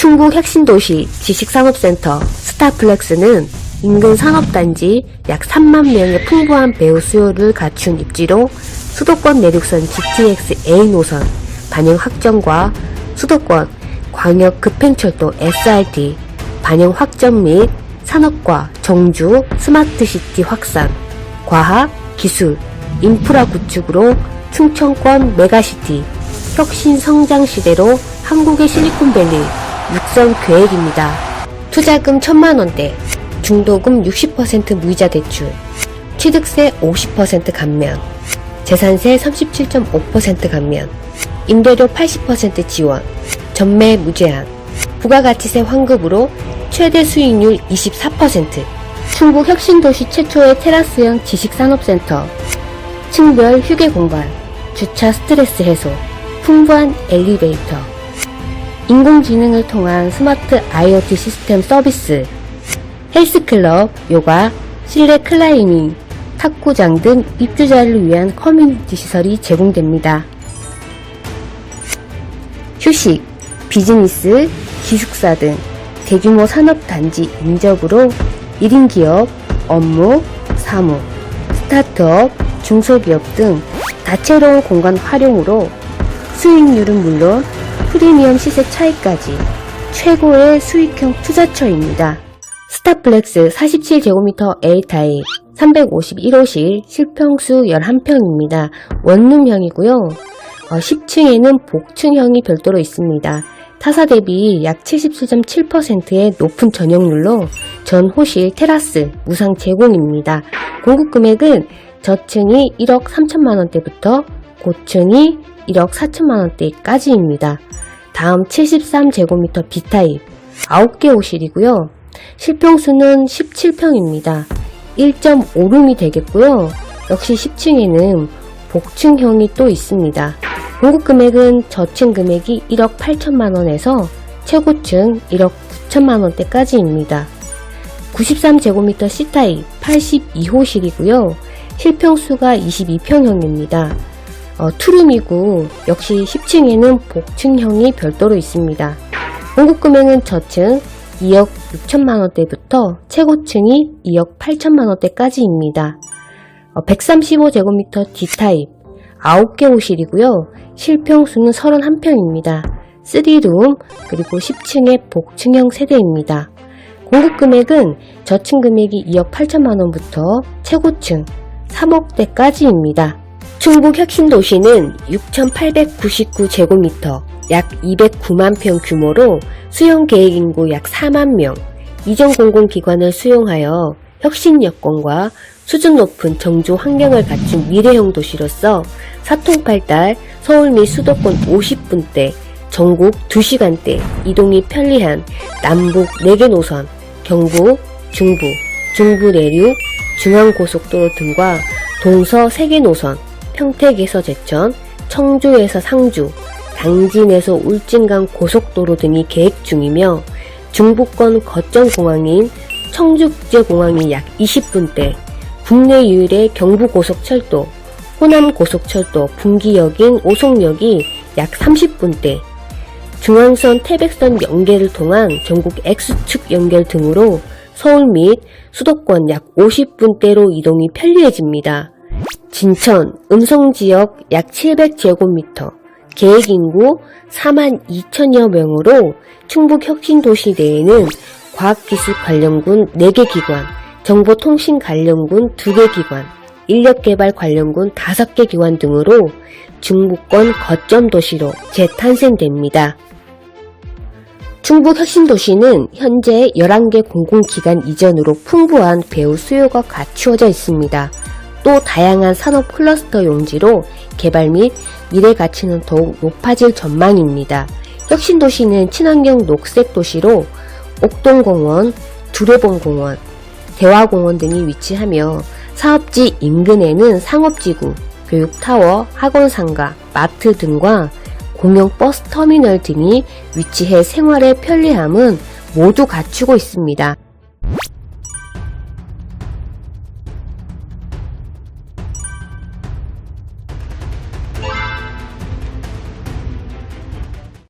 충북 혁신도시 지식산업센터 스타플렉스는 인근 산업단지 약 3만 명의 풍부한 배우 수요를 갖춘 입지로 수도권 내륙선 GTX A 노선 반영 확정과 수도권 광역 급행철도 SRT 반영 확정 및 산업과 정주 스마트시티 확산, 과학, 기술, 인프라 구축으로 충청권 메가시티 혁신 성장 시대로 한국의 실리콘밸리 육성 계획입니다. 투자금 천만 원대, 중도금 60% 무이자 대출, 취득세 50% 감면, 재산세 37.5% 감면, 임대료 80% 지원, 전매 무제한, 부가가치세 환급으로 최대 수익률 24%, 충북 혁신도시 최초의 테라스형 지식산업센터, 층별 휴게 공간, 주차 스트레스 해소, 풍부한 엘리베이터, 인공지능을 통한 스마트 IoT 시스템 서비스, 헬스클럽, 요가, 실내 클라이밍, 탁구장 등 입주자를 위한 커뮤니티 시설이 제공됩니다. 휴식, 비즈니스, 기숙사 등 대규모 산업단지 인접으로 1인 기업, 업무, 사무, 스타트업, 중소기업 등 다채로운 공간 활용으로 수익률은 물론 프리미엄 시세 차이까지 최고의 수익형 투자처입니다. 스타플렉스 47제곱미터 A타입 351호실 실평수 11평입니다. 원룸형이고요. 10층에는 복층형이 별도로 있습니다. 타사 대비 약 77.7%의 높은 전용률로 전 호실 테라스 무상 제공입니다. 공급 금액은 저층이 1억 3천만 원대부터 고층이 1억 4천만 원대까지입니다. 다음 73제곱미터 B타입 9개 호실이고요. 실평수는 17평입니다. 1.5룸이 되겠고요. 역시 10층에는 복층형이 또 있습니다. 공급 금액은 저층 금액이 1억 8천만 원에서 최고층 1억 9천만 원대까지입니다. 93제곱미터 C타입 82호실이고요. 실평수가 22평형입니다. 어, 투룸이고 역시 10층에는 복층형이 별도로 있습니다. 공급 금액은 저층 2억 6천만 원대부터 최고층이 2억 8천만 원대까지입니다. 135제곱미터 D타입 9개 호실이고요. 실평수는 31평입니다. 3룸 그리고 10층의 복층형 세대입니다. 공급 금액은 저층 금액이 2억 8천만 원부터 최고층 3억대까지입니다. 충북 혁신도시는 6,899제곱미터 약 209만 평 규모로 수용 계획 인구 약 4만 명, 이전 공공기관을 수용하여 혁신 여건과 수준 높은 정조 환경을 갖춘 미래형 도시로서 사통팔달 서울 및 수도권 50분대, 전국 2시간대 이동이 편리한 남북 4개 노선, 경부, 중부, 중부 내륙, 중앙고속도로 등과 동서 3개 노선, 평택에서 제천, 청주에서 상주, 당진에서 울진간 고속도로 등이 계획 중이며 중부권 거점공항인 청주국제공항이 약 20분대, 국내 유일의 경부고속철도, 호남고속철도 분기역인 오송역이 약 30분대, 중앙선 태백선 연계를 통한 전국 X축 연결 등으로 서울 및 수도권 약 50분대로 이동이 편리해집니다. 진천, 음성지역 약 700제곱미터, 계획인구 4만 2천여 명으로 충북혁신도시 내에는 과학기술 관련군 4개 기관, 정보통신 관련군 2개 기관, 인력개발 관련군 5개 기관 등으로 중부권 거점 도시로 재탄생됩니다. 충북혁신도시는 현재 11개 공공기관 이전으로 풍부한 배우 수요가 갖추어져 있습니다. 또 다양한 산업 클러스터 용지로 개발 및 미래 가치는 더욱 높아질 전망입니다. 혁신도시는 친환경 녹색 도시로 옥동공원, 두레봉공원, 대화공원 등이 위치하며 사업지 인근에는 상업지구, 교육타워, 학원상가, 마트 등과 공영 버스 터미널 등이 위치해 생활의 편리함은 모두 갖추고 있습니다.